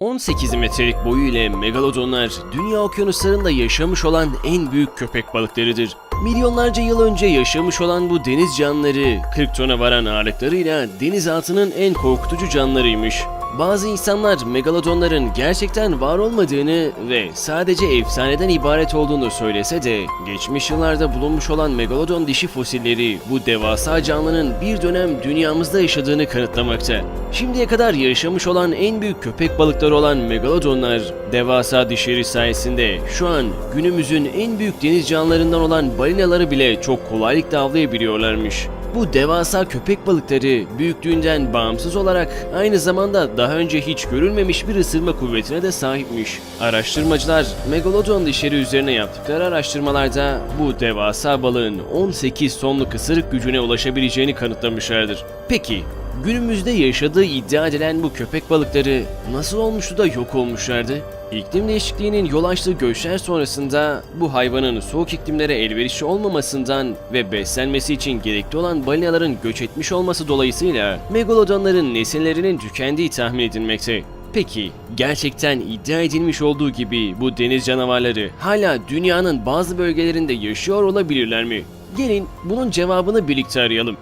18 metrelik boyu ile megalodonlar dünya okyanuslarında yaşamış olan en büyük köpek balıklarıdır. Milyonlarca yıl önce yaşamış olan bu deniz canlıları 40 tona varan ağırlıklarıyla denizaltının en korkutucu canlılarıymış. Bazı insanlar megalodonların gerçekten var olmadığını ve sadece efsaneden ibaret olduğunu söylese de geçmiş yıllarda bulunmuş olan megalodon dişi fosilleri bu devasa canlının bir dönem dünyamızda yaşadığını kanıtlamakta. Şimdiye kadar yaşamış olan en büyük köpek balıkları olan megalodonlar devasa dişleri sayesinde şu an günümüzün en büyük deniz canlılarından olan balinaları bile çok kolaylıkla avlayabiliyorlarmış. Bu devasa köpek balıkları büyüklüğünden bağımsız olarak aynı zamanda daha önce hiç görülmemiş bir ısırma kuvvetine de sahipmiş. Araştırmacılar megalodon dişleri üzerine yaptıkları araştırmalarda bu devasa balığın 18 tonluk ısırık gücüne ulaşabileceğini kanıtlamışlardır. Peki günümüzde yaşadığı iddia edilen bu köpek balıkları nasıl olmuştu da yok olmuşlardı? İklim değişikliğinin yol açtığı göçler sonrasında bu hayvanın soğuk iklimlere elverişli olmamasından ve beslenmesi için gerekli olan balinaların göç etmiş olması dolayısıyla megalodonların nesillerinin tükendiği tahmin edilmekte. Peki gerçekten iddia edilmiş olduğu gibi bu deniz canavarları hala dünyanın bazı bölgelerinde yaşıyor olabilirler mi? Gelin bunun cevabını birlikte arayalım.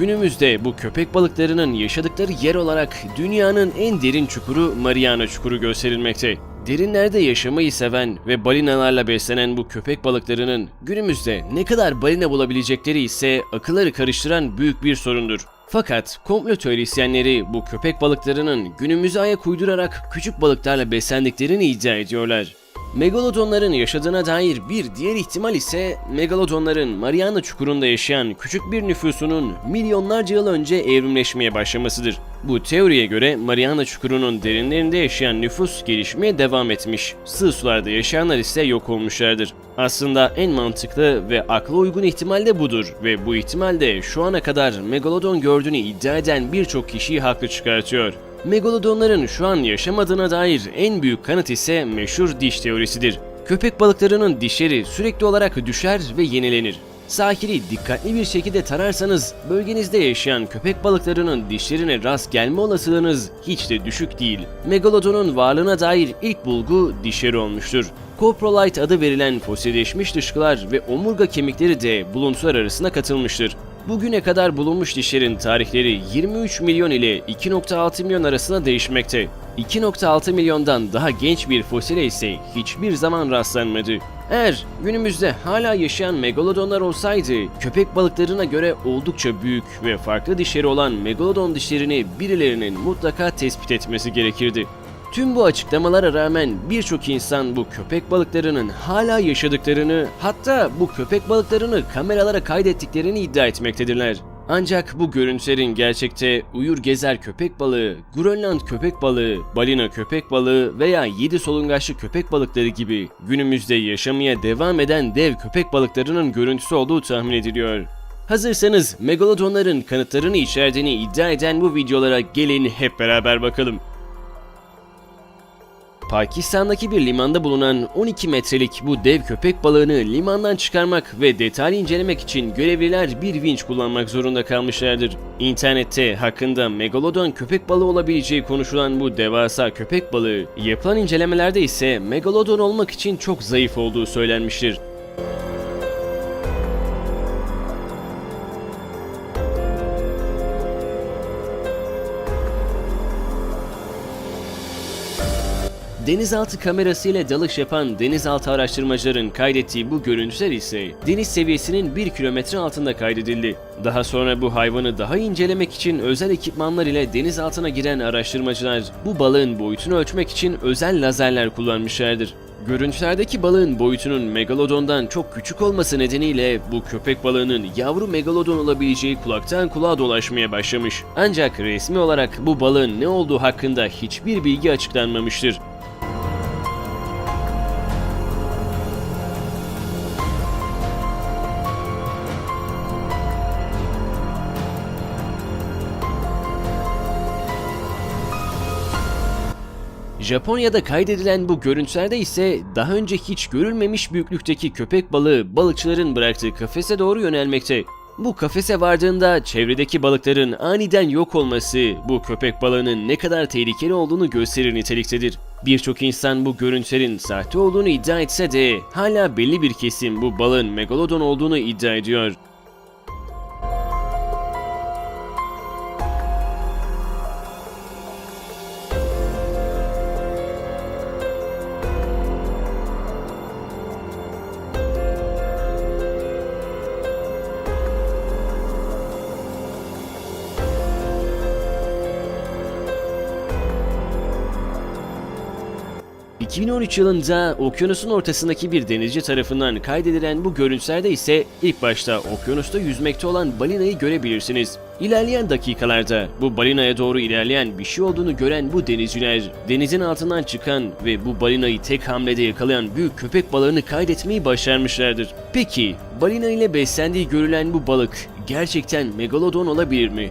Günümüzde bu köpek balıklarının yaşadıkları yer olarak dünyanın en derin çukuru Mariana Çukuru gösterilmekte. Derinlerde yaşamayı seven ve balinalarla beslenen bu köpek balıklarının günümüzde ne kadar balina bulabilecekleri ise akılları karıştıran büyük bir sorundur. Fakat komplo teorisyenleri bu köpek balıklarının günümüze ayak uydurarak küçük balıklarla beslendiklerini iddia ediyorlar. Megalodonların yaşadığına dair bir diğer ihtimal ise megalodonların Mariana Çukuru'nda yaşayan küçük bir nüfusunun milyonlarca yıl önce evrimleşmeye başlamasıdır. Bu teoriye göre Mariana Çukuru'nun derinlerinde yaşayan nüfus gelişmeye devam etmiş. Sığ sularda yaşayanlar ise yok olmuşlardır. Aslında en mantıklı ve akla uygun ihtimal de budur ve bu ihtimal de şu ana kadar megalodon gördüğünü iddia eden birçok kişiyi haklı çıkartıyor. Megalodonların şu an yaşamadığına dair en büyük kanıt ise meşhur diş teorisidir. Köpek balıklarının dişleri sürekli olarak düşer ve yenilenir. Sahili dikkatli bir şekilde tararsanız bölgenizde yaşayan köpek balıklarının dişlerine rast gelme olasılığınız hiç de düşük değil. Megalodonun varlığına dair ilk bulgu dişleri olmuştur. Coprolite adı verilen fosilleşmiş dışkılar ve omurga kemikleri de buluntular arasına katılmıştır. Bugüne kadar bulunmuş dişlerin tarihleri 23 milyon ile 2.6 milyon arasında değişmekte. 2.6 milyondan daha genç bir fosile ise hiçbir zaman rastlanmadı. Eğer günümüzde hala yaşayan megalodonlar olsaydı, köpek balıklarına göre oldukça büyük ve farklı dişleri olan megalodon dişlerini birilerinin mutlaka tespit etmesi gerekirdi. Tüm bu açıklamalara rağmen birçok insan bu köpek balıklarının hala yaşadıklarını, hatta bu köpek balıklarını kameralara kaydettiklerini iddia etmektedirler. Ancak bu görüntülerin gerçekte uyur gezer köpek balığı, Grönland köpek balığı, balina köpek balığı veya yedi solungaçlı köpek balıkları gibi günümüzde yaşamaya devam eden dev köpek balıklarının görüntüsü olduğu tahmin ediliyor. Hazırsanız megalodonların kanıtlarını içerdiğini iddia eden bu videolara gelin hep beraber bakalım. Pakistan'daki bir limanda bulunan 12 metrelik bu dev köpek balığını limandan çıkarmak ve detaylı incelemek için görevliler bir vinç kullanmak zorunda kalmışlardır. İnternette hakkında megalodon köpek balığı olabileceği konuşulan bu devasa köpek balığı, yapılan incelemelerde ise megalodon olmak için çok zayıf olduğu söylenmiştir. Denizaltı kamerası ile dalış yapan denizaltı araştırmacıların kaydettiği bu görüntüler ise deniz seviyesinin 1 kilometre altında kaydedildi. Daha sonra bu hayvanı daha incelemek için özel ekipmanlar ile denizaltına giren araştırmacılar bu balığın boyutunu ölçmek için özel lazerler kullanmışlardır. Görüntülerdeki balığın boyutunun megalodondan çok küçük olması nedeniyle bu köpek balığının yavru megalodon olabileceği kulaktan kulağa dolaşmaya başlamış. Ancak resmi olarak bu balığın ne olduğu hakkında hiçbir bilgi açıklanmamıştır. Japonya'da kaydedilen bu görüntülerde ise daha önce hiç görülmemiş büyüklükteki köpek balığı balıkçıların bıraktığı kafese doğru yönelmekte. Bu kafese vardığında çevredeki balıkların aniden yok olması bu köpek balığının ne kadar tehlikeli olduğunu gösterir niteliktedir. Birçok insan bu görüntülerin sahte olduğunu iddia etse de hala belli bir kesim bu balığın megalodon olduğunu iddia ediyor. ...2013 yılında okyanusun ortasındaki bir denizci tarafından kaydedilen bu görüntülerde ise ilk başta okyanusta yüzmekte olan balinayı görebilirsiniz. İlerleyen dakikalarda bu balinaya doğru ilerleyen bir şey olduğunu gören bu denizciler denizin altından çıkan ve bu balinayı tek hamlede yakalayan büyük köpek balığını kaydetmeyi başarmışlardır. Peki balina ile beslendiği görülen bu balık gerçekten megalodon olabilir mi?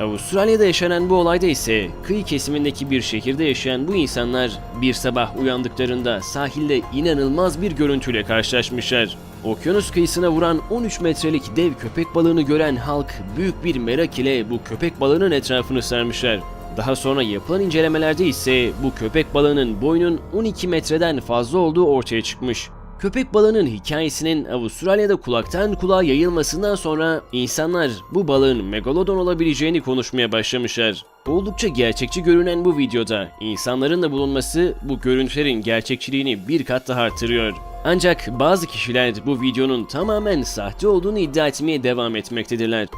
Avustralya'da yaşanan bu olayda ise kıyı kesimindeki bir şehirde yaşayan bu insanlar bir sabah uyandıklarında sahilde inanılmaz bir görüntüyle karşılaşmışlar. Okyanus kıyısına vuran 13 metrelik dev köpek balığını gören halk büyük bir merak ile bu köpek balığının etrafını sarmışlar. Daha sonra yapılan incelemelerde ise bu köpek balığının boyunun 12 metreden fazla olduğu ortaya çıkmış. Köpek balığının hikayesinin Avustralya'da kulaktan kulağa yayılmasından sonra insanlar bu balığın megalodon olabileceğini konuşmaya başlamışlar. Oldukça gerçekçi görünen bu videoda insanların da bulunması bu görüntülerin gerçekçiliğini bir kat daha artırıyor. Ancak bazı kişiler bu videonun tamamen sahte olduğunu iddia etmeye devam etmektedirler.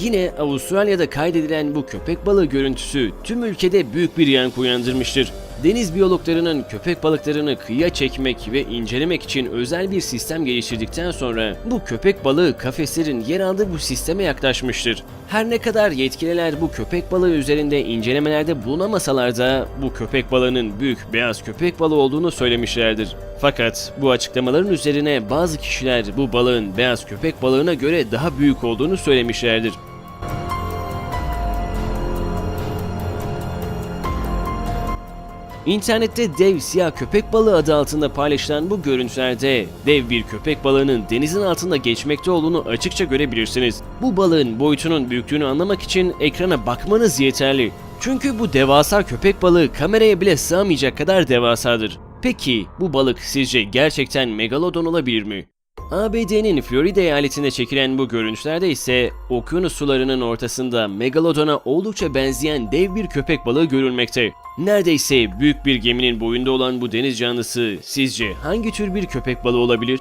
Yine Avustralya'da kaydedilen bu köpek balığı görüntüsü tüm ülkede büyük bir yankı uyandırmıştır. Deniz biyologlarının köpek balıklarını kıyıya çekmek ve incelemek için özel bir sistem geliştirdikten sonra bu köpek balığı kafeslerin yer aldığı bu sisteme yaklaşmıştır. Her ne kadar yetkililer bu köpek balığı üzerinde incelemelerde bulunamasalar da bu köpek balığının büyük beyaz köpek balığı olduğunu söylemişlerdir. Fakat bu açıklamaların üzerine bazı kişiler bu balığın beyaz köpek balığına göre daha büyük olduğunu söylemişlerdir. İnternette dev siyah köpek balığı adı altında paylaşılan bu görüntülerde dev bir köpek balığının denizin altında geçmekte olduğunu açıkça görebilirsiniz. Bu balığın boyutunun büyüklüğünü anlamak için ekrana bakmanız yeterli. Çünkü bu devasa köpek balığı kameraya bile sığamayacak kadar devasadır. Peki bu balık sizce gerçekten megalodon olabilir mi? ABD'nin Florida eyaletinde çekilen bu görüntülerde ise okyanus sularının ortasında megalodona oldukça benzeyen dev bir köpek balığı görülmekte. Neredeyse büyük bir geminin boyunda olan bu deniz canlısı sizce hangi tür bir köpek balığı olabilir?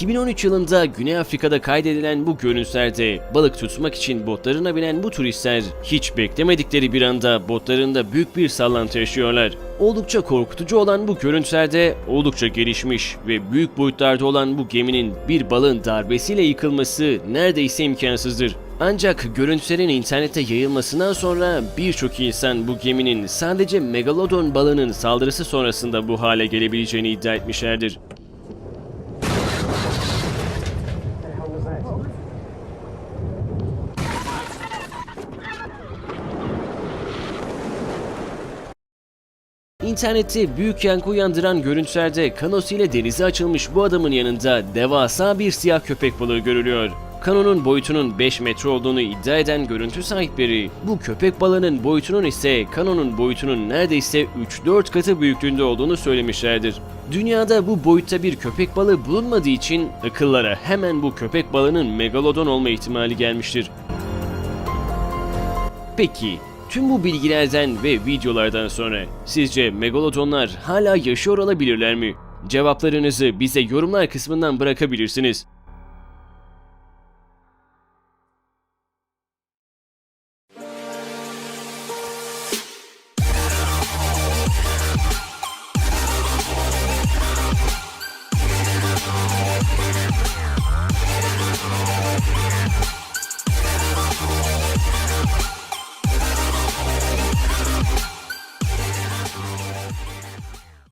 ...2013 yılında Güney Afrika'da kaydedilen bu görüntülerde balık tutmak için botlarına binen bu turistler hiç beklemedikleri bir anda botlarında büyük bir sallantı yaşıyorlar. Oldukça korkutucu olan bu görüntülerde oldukça gelişmiş ve büyük boyutlarda olan bu geminin bir balığın darbesiyle yıkılması neredeyse imkansızdır. Ancak görüntülerin internette yayılmasından sonra birçok insan bu geminin sadece megalodon balığının saldırısı sonrasında bu hale gelebileceğini iddia etmişlerdir. İnternette büyük yankı uyandıran görüntülerde kanosiyle denize açılmış bu adamın yanında devasa bir siyah köpek balığı görülüyor. Kanonun boyutunun 5 metre olduğunu iddia eden görüntü sahipleri, bu köpek balığının boyutunun ise kanonun boyutunun neredeyse 3-4 katı büyüklüğünde olduğunu söylemişlerdir. Dünyada bu boyutta bir köpek balığı bulunmadığı için akıllara hemen bu köpek balığının megalodon olma ihtimali gelmiştir. Peki Tüm bu bilgilerden ve videolardan sonra sizce megalodonlar hala yaşıyor olabilirler mi? Cevaplarınızı bize yorumlar kısmından bırakabilirsiniz.